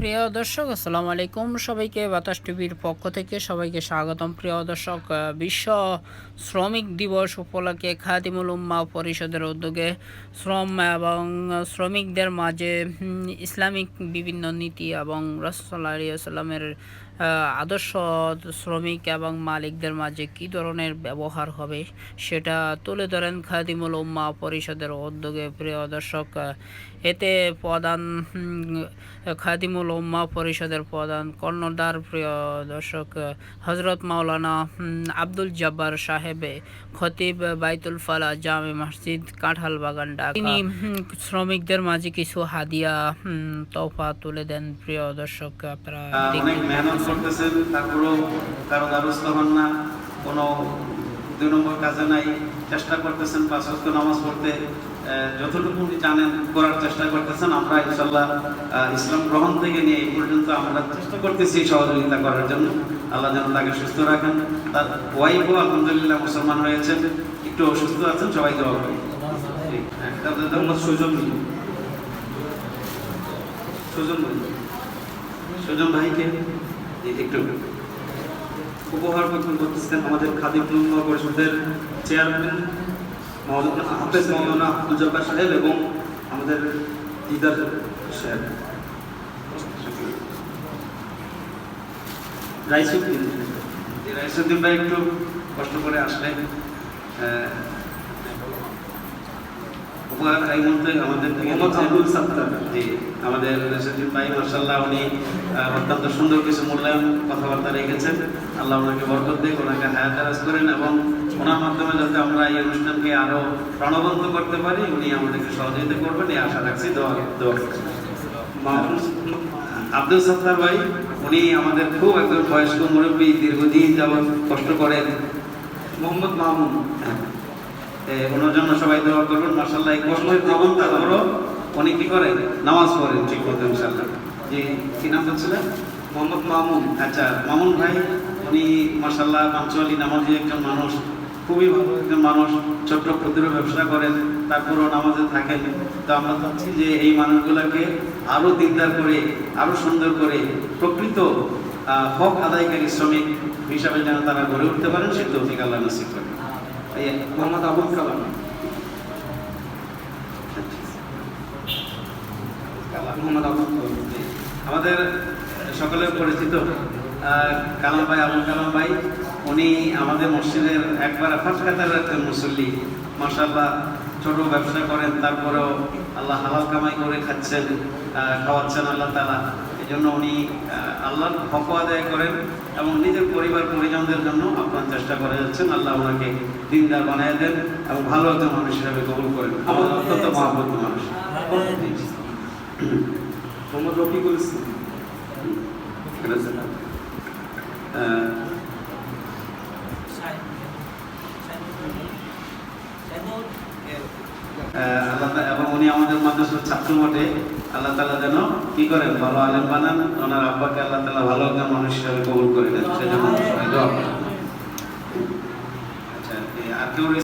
প্রিয় দর্শক, আসসালামু আলাইকুম। সবাইকে বাতাস টিভির পক্ষ থেকে সবাইকে স্বাগতম। প্রিয় দর্শক বিশ্ব শ্রমিক দিবস উপলক্ষে খাদিমুল উম্মা পরিষদের উদ্যোগে শ্রম এবং শ্রমিকদের মাঝে ইসলামিক বিভিন্ন নীতি এবং রসল্লা সাল্লামের আদর্শ শ্রমিক এবং মালিকদের মাঝে কি ধরনের ব্যবহার হবে সেটা তুলে ধরেন খাদিমুল উম্মা পরিষদের উদ্যোগে। প্রিয় দর্শক, এতে প্রধান খাদিমুল উম্মা পরিষদের প্রধান কর্ণধার। প্রিয় দর্শক হজরত মাওলানা আব্দুল জব্বার সাহেবে, খতিব বাইতুল ফালা, জামে মসজিদ, কাঁঠাল বাগান, ঢাকা। তিনি শ্রমিকদের মাঝে কিছু হাদিয়া তোফা তুলে দেন। প্রিয় দর্শক আপনারা করতেছেন তারপরেও কারও দ্বারস্থ হন না কোনো দুই নম্বর কাজে নাই চেষ্টা করতেছেন পাঁচ ওয়াক্ত নামাজ পড়তে যতটুকু উনি জানেন করার চেষ্টা করতেছেন আমরা ইনশাল্লাহ ইসলাম গ্রহণ থেকে নিয়ে এই পর্যন্ত আমরা চেষ্টা করতেছি সহযোগিতা করার জন্য। আল্লাহ যেন তাকে সুস্থ রাখেন। তার ওয়াইফও আলহামদুলিল্লাহ মুসলমান হয়েছেন একটু অসুস্থ আছেন সবাই করি ঠিক, হ্যাঁ, সুজন ভাই। সুজন ভাইকে একটু উপহার প্রদান করতেছেন আমাদের খাদিম উন্নয়ন পরিষদের চেয়ারম্যান হাফেজ মৌলানা আব্দুল জব্বার সাহেব এবং আমাদের দিদার সাহেব। রাইসুদ্দিন। রাইসুদ্দিন ভাই একটু কষ্ট করে আসলেন। আহ, এই মুহূর্তে আমাদের থেকে আব্দুল সাত্তার জি আমাদের রাইসুদ্দিন ভাই মার্শাল্লাহ উনি অত্যন্ত সুন্দর কিছু মূল্যায়ন কথাবার্তা রেখেছেন। আল্লাহ ওনাকে বরকত দিক ওনাকে হায়াত দারাজ করেন এবং ওনার মাধ্যমে যাতে আমরা এই অনুষ্ঠানকে আরও প্রাণবন্ত করতে পারি উনি আমাদেরকে সহযোগিতা করবেন এই আশা রাখছি দোয়া দোয়া আব্দুল সত্তার ভাই উনি আমাদের খুব একজন বয়স্ক মুরব্বী দীর্ঘদিন যাবৎ কষ্ট করেন। মোহাম্মদ এ, ওনার জন্য সবাই দোয়া করবেন। মার্শাল্লাহ এই কষ্টের জীবন তারপরও উনি কি করেন? নামাজ পড়েন ঠিক মতো ইনশাল্লাহ জি কি নাম বলছিলেন মোহাম্মদ মামুন। আচ্ছা মামুন ভাই উনি মার্শাল্লাহ পাঞ্চলি নামাজি একজন মানুষ খুবই ভালো একজন মানুষ ছোট্ট ক্ষুদ্র ব্যবসা করেন তারপরও নামাজে থাকেন। তো আমরা চাচ্ছি যে এই মানুষগুলোকে আরও দিকদার করে আরও সুন্দর করে প্রকৃত হক আদায়কারী শ্রমিক হিসাবে যেন তারা গড়ে উঠতে পারেন সে তৌফিক আল্লাহ নসিব করেন। মোহাম্মদ আবুল কালাম। মোহাম্মদ আবুল আমাদের সকলের পরিচিত কালাম ভাই, আবুল কালাম ভাই, উনি আমাদের মসজিদের একবার ফার্স্ট কাতার একজন মুসল্লি। মাসাল্লাহ ছোট ব্যবসা করেন, তারপরেও আল্লাহ হালাল কামাই করে খাচ্ছেন খাওয়াচ্ছেন আল্লাহ তালা জন্য উনি আল্লাহর হক আদায় করেন এবং নিজের পরিবার পরিজনদের জন্য আপনার চেষ্টা করে যাচ্ছেন। আল্লাহ ওনাকে দিনদার বানিয়ে দেন এবং ভালো একজন মানুষ হিসাবে কবুল করেন। অত্যন্ত মহাব্বত মানুষ। মোহাম্মদ রফিকুল ইসলাম। আল্লাহ এবং উনি আমাদের মাদ্রাসার ছাত্র বটে। আল্লাহ তালা যেন কি করেন? ভালো আলেম বানান। ওনার আব্বাকে আল্লাহ তালা ভালো একজন মানুষ হিসাবে কবুল করে দেন। সেজন্য। আচ্ছা আর কেউ